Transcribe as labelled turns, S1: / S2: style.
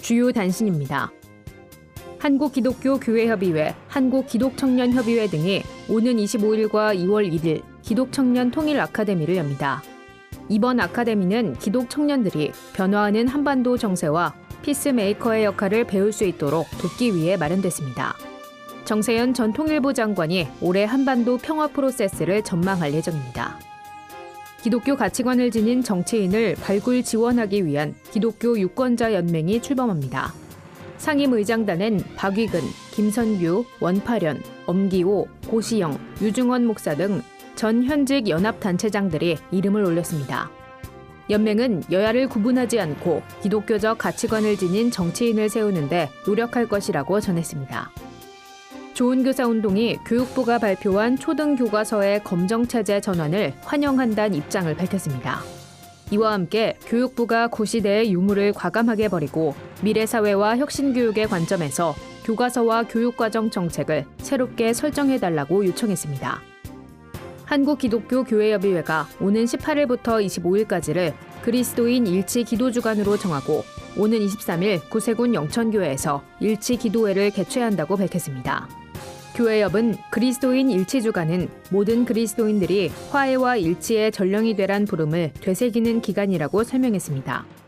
S1: 주요 단신입니다. 한국기독교교회협의회, 한국기독청년협의회 등이 오는 25일과 2월 1일 기독청년 통일 아카데미를 엽니다. 이번 아카데미는 기독 청년들이 변화하는 한반도 정세와 피스메이커의 역할을 배울 수 있도록 돕기 위해 마련됐습니다. 정세현 전 통일부 장관이 올해 한반도 평화 프로세스를 전망할 예정입니다. 기독교 가치관을 지닌 정치인을 발굴 지원하기 위한 기독교 유권자 연맹이 출범합니다. 상임의장단엔 박위근, 김선규, 원파련, 엄기호, 고시영, 유중원 목사 등 전 현직 연합단체장들이 이름을 올렸습니다. 연맹은 여야를 구분하지 않고 기독교적 가치관을 지닌 정치인을 세우는데 노력할 것이라고 전했습니다. 좋은 교사 운동이 교육부가 발표한 초등 교과서의 검정 체제 전환을 환영한다는 입장을 밝혔습니다. 이와 함께 교육부가 고시대의 유무를 과감하게 버리고 미래 사회와 혁신 교육의 관점에서 교과서와 교육과정 정책을 새롭게 설정해달라고 요청했습니다. 한국기독교교회협의회가 오는 18일부터 25일까지를 그리스도인 일치 기도 주간으로 정하고 오는 23일 구세군 영천교회에서 일치 기도회를 개최한다고 밝혔습니다. 교회협은 그리스도인 일치 주간은 모든 그리스도인들이 화해와 일치의 전령이 되란 부름을 되새기는 기간이라고 설명했습니다.